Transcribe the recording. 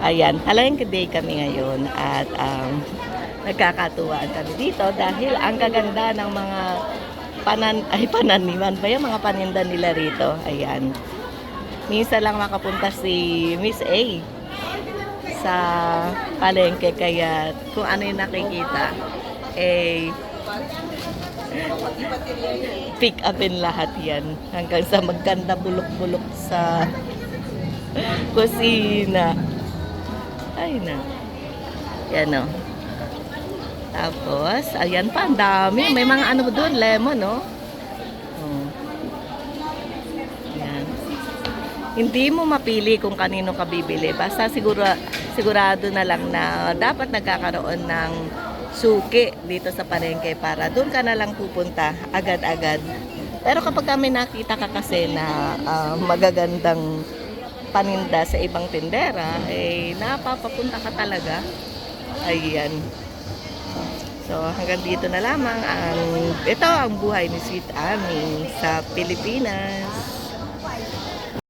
Ayan, palengke day kami ngayon at um, nagkakatuwaan kami dito dahil ang gaganda ng mga panan ay pananiman ba yung mga paninda nila rito. Ayan. Minsan lang makapunta si Miss A sa palengke kaya kung ano yung nakikita eh pick upin lahat yan hanggang sa magkanda bulok-bulok sa kusina. Ay na. Yan o. Tapos, ayan pa, ang dami. May mga ano doon, lemon, no? Oh. Yan. Hindi mo mapili kung kanino ka bibili. Basta siguro, sigurado na lang na dapat nagkakaroon ng suki dito sa palengke para doon ka na lang pupunta agad-agad. Pero kapag kami nakita ka kasi na ah, magagandang paninda sa ibang tindera, eh napapapunta ka talaga. Ayan. So hanggang dito na lamang ang ito ang buhay ni Sweet Ami sa Pilipinas.